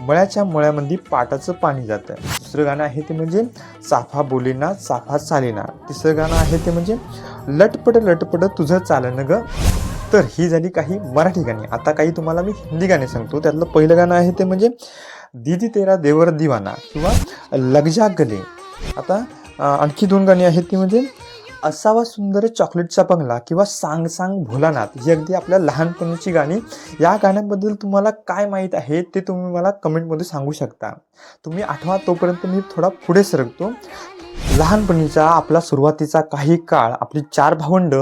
मळ्याच्या मळ्यामध्ये पाटाचं पाणी जातं दुसरं गाणं आहे ते म्हणजे चाफा बोलीना चाफा चालेना. तिसरं गाणं आहे ते म्हणजे लटपट लटपट तुझं चालन ग. तर ही झाली काही मराठी गाणी. आता काही तुम्हाला मी हिंदी गाणी सांगतो. त्यातलं पहिलं गाणं आहे ते म्हणजे दीदी तेरा देवर दिवाना किंवा लगजा गले. आता आणखी दोन गाणी आहेत ती म्हणजे असावा सुंदर चॉकलेटचा बंगला किंवा सांग सांग भोलानाथ ही अगदी आपल्या लहानपणीची गाणी. या गाण्याबद्दल तुम्हाला काय माहीत आहे ते तुम्ही मला कमेंटमध्ये सांगू शकता. तुम्ही आठवा तोपर्यंत मी थोडा पुढे सरकतो. लहानपणीचा आपला सुरुवातीचा काही काळ आपली चार भावंड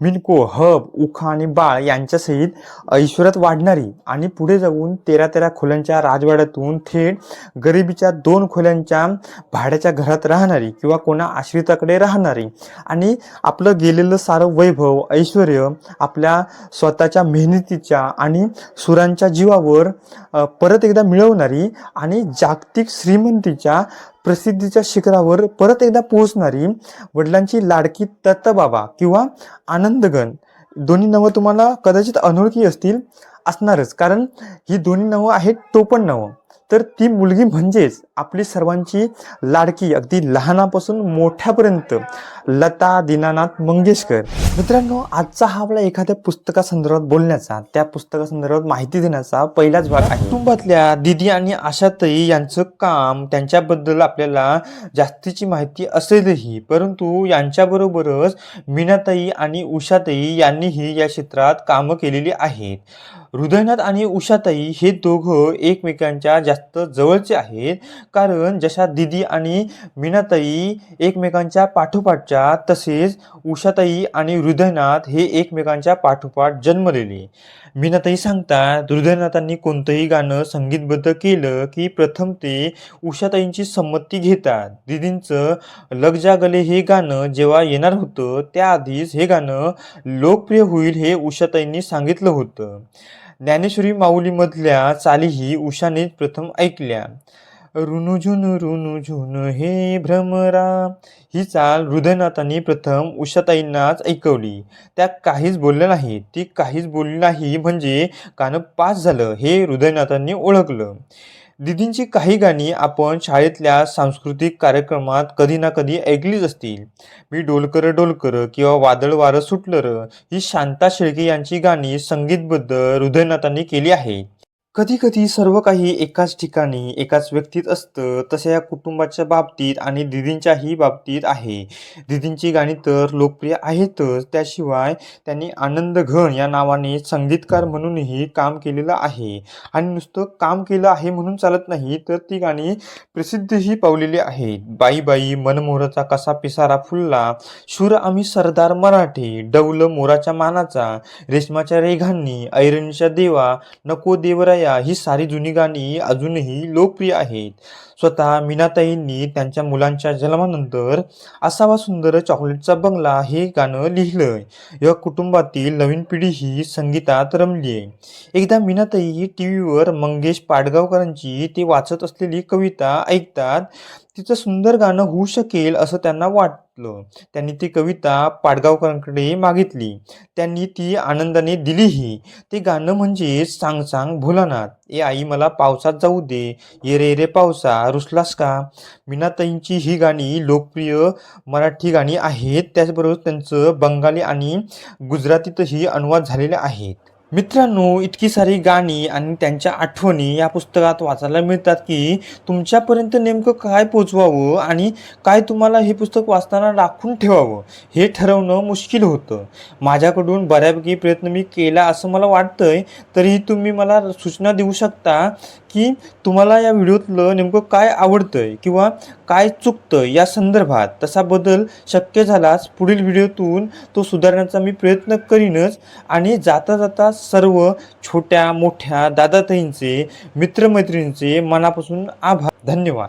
मिनको हब उखा आणि बाळ यांच्यासहित ऐश्वर्यात वाढणारी आणि पुढे जाऊन तेरा तेरा खोल्यांच्या राजवाड्यातून थेट गरिबीच्या दोन खोल्यांच्या भाड्याच्या घरात राहणारी किंवा कोणा आश्रिताकडे राहणारी आणि आपलं गेलेलं सारं वैभव ऐश्वर आपल्या स्वतःच्या मेहनतीच्या आणि सुरांच्या जीवावर परत एकदा मिळवणारी आणि जागतिक श्रीमंतीच्या प्रसिद्धीच्या शिखरावर परत एकदा पोहोचणारी वडिलांची लाडकी तत्तबाबा किंवा आनंदगण. दोन्ही नावं तुम्हाला कदाचित अनोळखी असतील असणारच. कारण ही दोन्ही नावं आहेत टोपण नावं. तर ती मुलगी म्हणजेच आपली सर्वांची लाडकी अगदी लहानापासून मोठ्यापर्यंत. लता दीनानाथ मंगेशकर. मित्रांनो आजचा हा आपला एखाद्या पुस्तकासंदर्भात बोलण्याचा त्या पुस्तकासंदर्भात माहिती देण्याचा पहिलाच भाग आहे. कुटुंबातल्या दिदी आणि आशाताई यांचं काम त्यांच्याबद्दल आपल्याला जास्तीची माहिती असेलही परंतु यांच्याबरोबरच मीनाताई आणि उषाताई यांनीही या क्षेत्रात कामं केलेली आहेत. हृदयनाथ आणि उषाताई हे दोघं एकमेकांच्या जास्त जवळचे आहेत. कारण जशा दिदी आणि मीनाताई एकमेकांच्या पाठोपाठच्या तसेच उषाताई आणि हृदयनाथ हे एकमेकांच्या पाठोपाठ जन्मलेले. मीनाताई सांगतात हृदयनाथांनी कोणतंही गाणं संगीतबद्ध केलं की प्रथम ते उषाताईंची संमती घेतात. दिदींचं लग जा गले हे गाणं जेव्हा येणार होतं त्याआधीच हे गाणं लोकप्रिय होईल हे उषाताईंनी सांगितलं होतं. ज्ञानेश्वरी माऊलीमधल्या चालीही उषानेच प्रथम ऐकल्या. रुनुझुन रुनुझुन हे भ्रमरा. ही चाल हृदयनाथांनी प्रथम उषाताईंनाच ऐकवली. त्या काहीच बोलल्या नाही ती काहीच बोलली नाही म्हणजे कानं पास झालं हे हृदयनाथांनी ओळखलं. दिदींची काही गाणी आपण शाळेतल्या सांस्कृतिक कार्यक्रमात कधी ना कधी ऐकलीच असतील. मी डोलकर डोलकर किंवा वादळ वारं सुटलं ही शांता शेळके यांची गाणी संगीतबद्ध हृदयनाथांनी केली आहेत कधी कधी सर्व काही एकाच ठिकाणी एकाच व्यक्तीत असतं तसं या कुटुंबाच्या बाबतीत आणि दिदींच्याही बाबतीत आहे. दिदींची गाणी तर लोकप्रिय आहेतच त्याशिवाय त्यांनी आनंद घन या नावाने संगीतकार म्हणूनही काम केलेलं आहे. आणि नुसतं काम केलं आहे म्हणून चालत नाही तर ती गाणी प्रसिद्धही पावलेली आहेत. बाई बाई मनमोहराचा कसा पिसारा फुलला शूर आम्ही सरदार मराठे डौल मोराच्या मानाचा रेशमाच्या रेघांनी ऐरणीच्या देवा नको देवराया ही सारी जुनी गाणी अजूनही लोकप्रिय आहेत. स्वतः मीनाताईंनी त्यांच्या मुलांच्या जन्मानंतर असावा सुंदर चॉकलेटचा बंगला हे गाणं लिहिलंय. या कुटुंबातील नवीन पिढी ही संगीतात रमली आहे एकदा मीनाताई टी व्हीवर मंगेश पाडगावकरांची ते वाचत असलेली कविता ऐकतात. तिचं सुंदर गाणं होऊ शकेल असं त्यांना वाटलं. त्यांनी ती कविता पाडगावकरांकडे मागितली. त्यांनी ती आनंदाने दिलीही. ते गाणं म्हणजे सांग सांग भोलानाथ. ए आई मला पावसात जाऊ दे. ये रे रे पावसा. रुसलास का? मीनाताईंची ही गाणी लोकप्रिय मराठी गाणी आहेत. त्याचबरोबर त्यांचं बंगाली आणि गुजरातीतही अनुवाद झालेले आहेत. मित्रांनो इतकी सारी गाणी आणि त्यांच्या आठवणी या पुस्तकात वाचायला मिळतात की तुमच्यापर्यंत नेमकं काय पोचवावं आणि काय तुम्हाला हे पुस्तक वाचताना राखून ठेवावं हे ठरवणं मुश्किल होतं. माझ्याकडून बऱ्यापैकी प्रयत्न मी केला असं मला वाटतंय तरीही तुम्ही मला सूचना देऊ शकता की तुम्हाला या व्हिडिओतलं नेमकं काय आवडतंय किंवा काय चुकतं या संदर्भात. तसा बदल शक्य झालाच पुढील व्हिडिओतून तो सुधारण्याचा मी प्रयत्न करीनच आणि जाता जाता सर्व छोट्या मोठ्या दादाताईंचे मित्रमैत्रिणींचे मनापासून आभार. धन्यवाद.